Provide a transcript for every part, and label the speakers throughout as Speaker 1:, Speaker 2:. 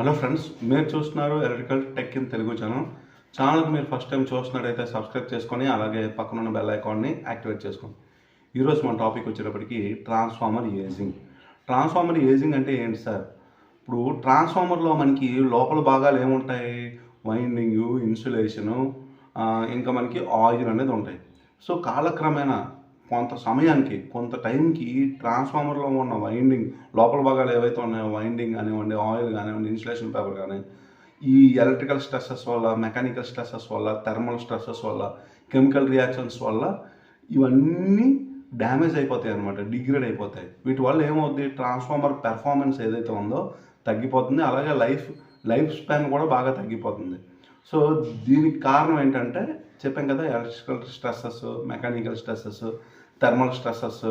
Speaker 1: Hello friends మీరు చూస్తున్నారు electrical tech in Telugu channel. ఛానల్కి మీరు ఫస్ట్ టైం చూస్తున్నట్టయితే సబ్స్క్రైబ్ చేసుకొని అలాగే పక్కన ఉన్న బెల్ ఐకాన్ని యాక్టివేట్ చేసుకోండి. ఈరోజు మన టాపిక్ వచ్చేటప్పటికి ట్రాన్స్ఫార్మర్ ఏజింగ్. ట్రాన్స్ఫార్మర్ ఏజింగ్ అంటే ఏంటి సార్? ఇప్పుడు ట్రాన్స్ఫార్మర్లో మనకి లోపల భాగాలు ఏముంటాయి? వైండింగ్ ఇన్సులేషను ఇంకా మనకి ఆయిల్ అనేది ఉంటాయి. సో కాలక్రమేణా కొంత సమయానికి కొంత టైంకి ట్రాన్స్ఫార్మర్లో ఉన్న వైండింగ్ లోపల భాగాలు ఏవైతే ఉన్నాయో వైండింగ్ కానివ్వండి ఆయిల్ కానివ్వండి ఇన్సులేషన్ పేపర్ కానీ ఈ ఎలక్ట్రికల్ స్ట్రెస్సెస్ వల్ల మెకానికల్ స్ట్రెస్సెస్ వల్ల థర్మల్ స్ట్రెస్సెస్ వల్ల కెమికల్ రియాక్షన్స్ వల్ల ఇవన్నీ డ్యామేజ్ అయిపోతాయి అనమాట డిగ్రేడ్ అయిపోతాయి. వీటి వల్ల ఏమవుద్ది? ట్రాన్స్ఫార్మర్ పెర్ఫార్మెన్స్ ఏదైతే ఉందో తగ్గిపోతుంది అలాగే లైఫ్ లైఫ్ స్పాన్ కూడా బాగా తగ్గిపోతుంది. సో దీనికి కారణం ఏంటంటే చెప్పాం కదా electrical stresses mechanical stresses thermal stresses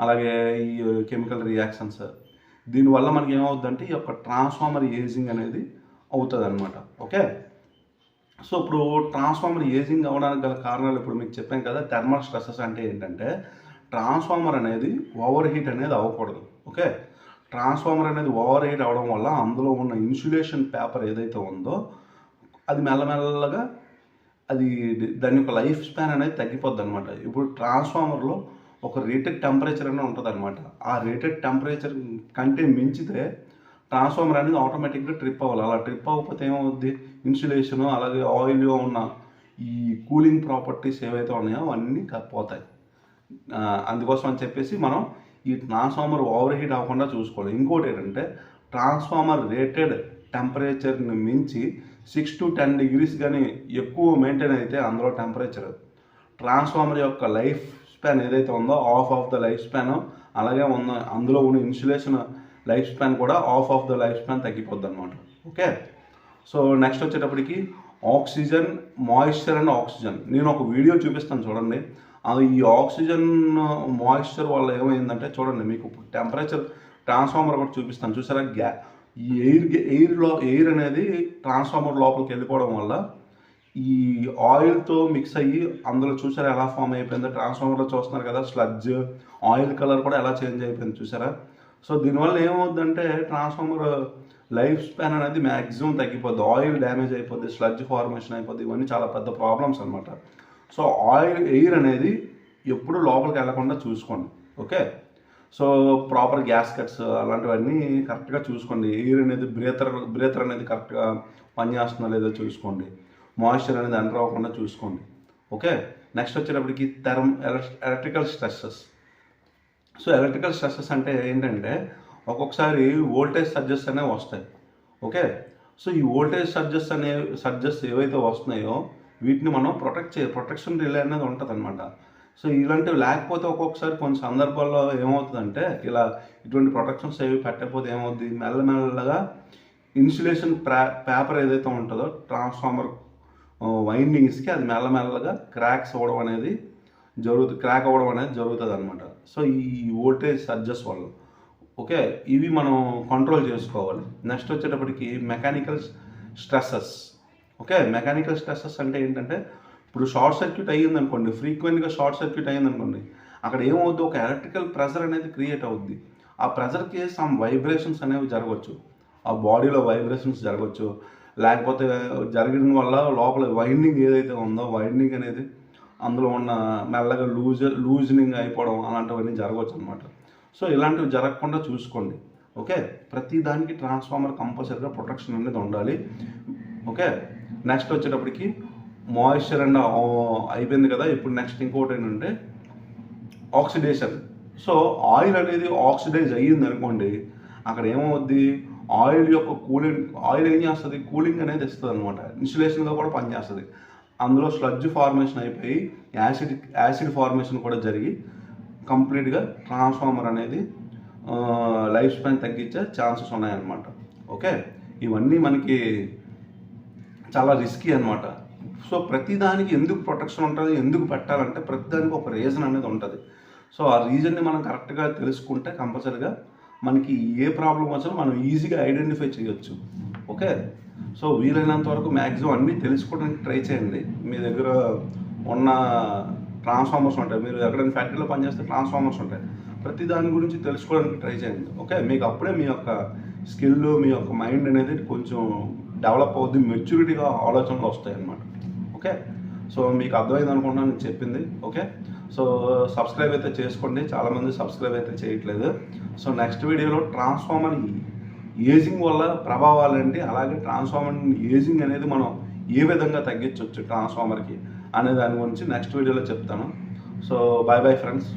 Speaker 1: అలాగే ఈ కెమికల్ రియాక్షన్స్ దీనివల్ల మనకి ఏమవుతుందంటే ఈ యొక్క ట్రాన్స్ఫార్మర్ ఏజింగ్ అనేది అవుతుంది అనమాట ఓకే? సో ఇప్పుడు ట్రాన్స్ఫార్మర్ ఏజింగ్ అవ్వడానికి గల కారణాలు ఇప్పుడు మీకు చెప్పాం కదా థర్మల్ స్ట్రెస్సెస్ అంటే ఏంటంటే ట్రాన్స్ఫార్మర్ అనేది ఓవర్ హీట్ అనేది అవ్వకూడదు. ఓకే? ట్రాన్స్ఫార్మర్ అనేది ఓవర్ హీట్ అవ్వడం వల్ల అందులో ఉన్న ఇన్సులేషన్ పేపర్ ఏదైతే ఉందో అది మెల్లమెల్లగా అది దాని యొక్క లైఫ్ స్పాన్ అనేది తగ్గిపోద్ది అనమాట ఇప్పుడు ట్రాన్స్ఫార్మర్లో ఒక రేటెడ్ టెంపరేచర్ అనేది ఉంటుంది అనమాట ఆ రేటెడ్ టెంపరేచర్ కంటే మించితే ట్రాన్స్ఫార్మర్ అనేది ఆటోమేటిక్గా ట్రిప్ అవ్వాలి. అలా ట్రిప్ అవ్వకపోతే ఏమవుద్ది? ఇన్సులేషను అలాగే ఆయిల్గా ఉన్న ఈ కూలింగ్ ప్రాపర్టీస్ ఏవైతే ఉన్నాయో అవన్నీ పోతాయి. అందుకోసం అని చెప్పేసి మనం ఈ ట్రాన్స్ఫార్మర్ ఓవర్ హీట్ అవ్వకుండా చూసుకోవాలి. ఇంకోటి ఏంటంటే ట్రాన్స్ఫార్మర్ రేటెడ్ టెంపరేచర్ని మించి సిక్స్ టు టెన్ డిగ్రీస్ కానీ ఎక్కువ మెయింటైన్ అయితే అందులో టెంపరేచర్ ట్రాన్స్ఫార్మర్ యొక్క లైఫ్ స్పాన్ ఏదైతే ఉందో half of the life span అలాగే ఉన్న అందులో ఉన్న ఇన్సులేషన్ లైఫ్ స్పాన్ కూడా half of the life span తగ్గిపోద్ది అనమాట ఓకే సో నెక్స్ట్ వచ్చేటప్పటికి ఆక్సిజన్ మాయిశ్చర్ అండ్ ఆక్సిజన్ నేను ఒక వీడియో చూపిస్తాను చూడండి. అది ఈ ఆక్సిజన్ మాయిశ్చర్ వల్ల ఏమైందంటే చూడండి మీకు టెంపరేచర్ ట్రాన్స్ఫార్మర్ కూడా చూపిస్తాను. చూసారా? గ్యా ఈ ఎయిర్ ఎయిర్లో ఎయిర్ అనేది ట్రాన్స్ఫార్మర్ లోపలికి వెళ్ళిపోవడం వల్ల ఈ ఆయిల్తో మిక్స్ అయ్యి అందులో చూసారా ఎలా ఫామ్ అయిపోయిందో? ట్రాన్స్ఫార్మర్లో చూస్తున్నారు కదా స్లడ్జ్ ఆయిల్ కలర్ కూడా ఎలా చేంజ్ అయిపోయింది చూసారా? సో దీనివల్ల ఏమవుద్దంటే ట్రాన్స్ఫార్మర్ లైఫ్ స్పాన్ అనేది మ్యాక్సిమం తగ్గిపోద్ది. ఆయిల్ డ్యామేజ్ అయిపోద్ది స్లడ్జ్ ఫార్మేషన్ అయిపోద్ది ఇవన్నీ చాలా పెద్ద ప్రాబ్లమ్స్ అనమాట సో ఆయిల్ ఎయిర్ అనేది ఎప్పుడు లోపలికి వెళ్ళకుండా చూసుకోండి. Okay so proper gaskets అలాంటివన్నీ కరెక్ట్గా చూసుకోండి. ఎయిర్ అనేది బ్రేతర్ బ్రేతర్ అనేది కరెక్ట్గా పనిచేస్తుందో లేదో చూసుకోండి. మాయిశ్చర్ అనేది ఎంటర్ అవ్వకుండా చూసుకోండి. ఓకే? నెక్స్ట్ వచ్చేటప్పటికి therm electrical stresses. So electrical stresses అంటే ఏంటంటే ఒక్కొక్కసారి వోల్టేజ్ సర్జెస్ అనేవి వస్తాయి. ఓకే? సో ఈ వోల్టేజ్ సర్జెస్ అనే సర్జెస్ ఏవైతే వస్తున్నాయో వీటిని మనం ప్రొటెక్ట్ చే ప్రొటెక్షన్ రిలే అనేది ఉంటుంది అనమాట సో ఇలాంటివి లేకపోతే ఒక్కొక్కసారి కొన్ని సందర్భాల్లో ఏమవుతుందంటే ఇలా ఇటువంటి ప్రొటెక్షన్స్ ఏవి పెట్టకపోతే ఏమవుద్ది? మెల్లమెల్లగా ఇన్సులేషన్ ప్రా పేపర్ ఏదైతే ఉంటుందో ట్రాన్స్ఫార్మర్ వైండింగ్స్కి అది మెల్లమెల్లగా క్రాక్స్ అవ్వడం అనేది జరుగుతుంది క్రాక్ అవ్వడం అనేది జరుగుతుంది అనమాట సో ఈ ఓల్టేజ్ సర్జెస్ వల్ల. ఓకే? ఇవి మనం కంట్రోల్ చేసుకోవాలి. నెక్స్ట్ వచ్చేటప్పటికి mechanical stresses. Okay? Mechanical stresses అంటే ఏంటంటే ఇప్పుడు షార్ట్ సర్క్యూట్ అయ్యింది అనుకోండి ఫ్రీక్వెంట్గా షార్ట్ సర్క్యూట్ అయ్యింది అనుకోండి అక్కడ ఏమవుద్ది? ఒక ఎలక్ట్రికల్ ప్రెషర్ అనేది క్రియేట్ అవుద్ది. ఆ ప్రెషర్కి సమ్ వైబ్రేషన్స్ అనేవి జరగవచ్చు ఆ బాడీలో వైబ్రేషన్స్ జరగవచ్చు లేకపోతే జరగడం వల్ల లోపల వైండింగ్ ఏదైతే ఉందో వైండింగ్ అనేది అందులో ఉన్న మెల్లగా లూజ్ లూజనింగ్ అయిపోవడం అలాంటివన్నీ జరగవచ్చు అనమాట సో ఇలాంటివి జరగకుండా చూసుకోండి. ఓకే? ప్రతి దానికి ట్రాన్స్ఫార్మర్ కంపల్సరీగా ప్రొటెక్షన్ అనేది ఉండాలి. ఓకే? నెక్స్ట్ వచ్చేటప్పటికి మాయిశ్చర్ అండ్ అయిపోయింది కదా ఇప్పుడు నెక్స్ట్ ఇంకోటి ఏంటంటే ఆక్సిడేషన్ సో ఆయిల్ అనేది ఆక్సిడైజ్ అయ్యింది అనుకోండి అక్కడ ఏమవుద్ది? ఆయిల్ యొక్క కూలింగ్ ఆయిల్ ఏం చేస్తుంది? కూలింగ్ అనేది ఇస్తుంది అనమాట ఇన్సులేషన్గా కూడా పనిచేస్తుంది. అందులో స్లడ్జ్ ఫార్మేషన్ అయిపోయి యాసిడ్ యాసిడ్ ఫార్మేషన్ కూడా జరిగి కంప్లీట్గా ట్రాన్స్ఫార్మర్ అనేది లైఫ్ స్పాన్ తగ్గించే ఛాన్సెస్ ఉన్నాయన్నమాట. ఓకే ఇవన్నీ మనకి చాలా రిస్కీ అనమాట సో ప్రతిదానికి ఎందుకు ప్రొటెక్షన్ ఉంటుంది ఎందుకు పెట్టాలంటే ప్రతిదానికి ఒక రీజన్ అనేది ఉంటుంది. సో ఆ రీజన్ని మనం కరెక్ట్గా తెలుసుకుంటే కంపల్సరీగా మనకి ఏ ప్రాబ్లం వచ్చినా మనం ఈజీగా ఐడెంటిఫై చేయొచ్చు. ఓకే? సో వీలైనంత వరకు మ్యాక్సిమం అన్నీ తెలుసుకోవడానికి ట్రై చేయండి. మీ దగ్గర ఉన్న ట్రాన్స్ఫార్మర్స్ ఉంటాయి. మీరు ఎక్కడైనా ఫ్యాక్టరీలో పనిచేస్తే ట్రాన్స్ఫార్మర్స్ ఉంటాయి. ప్రతి దాని గురించి తెలుసుకోవడానికి ట్రై చేయండి. ఓకే? మీకు అప్పుడే మీ యొక్క స్కిల్ మీ యొక్క మైండ్ అనేది కొంచెం డెవలప్ అవుద్ది మెచ్యూరిటీగా ఆలోచనలు వస్తాయి అన్నమాట ఓకే? సో మీకు అర్థమైంది అనుకుంటున్నాను నేను చెప్పింది. ఓకే? సో సబ్స్క్రైబ్ అయితే చేసుకోండి. చాలామంది సబ్స్క్రైబ్ అయితే చేయట్లేదు. సో నెక్స్ట్ వీడియోలో ట్రాన్స్ఫార్మర్ ఏజింగ్ వల్ల ప్రభావాలు ఏంటి? అలాగే ట్రాన్స్ఫార్మర్ ఏజింగ్ అనేది మనం ఏ విధంగా తగ్గించవచ్చు ట్రాన్స్ఫార్మర్కి అనే దాని గురించి నెక్స్ట్ వీడియోలో చెప్తాను. So bye bye friends.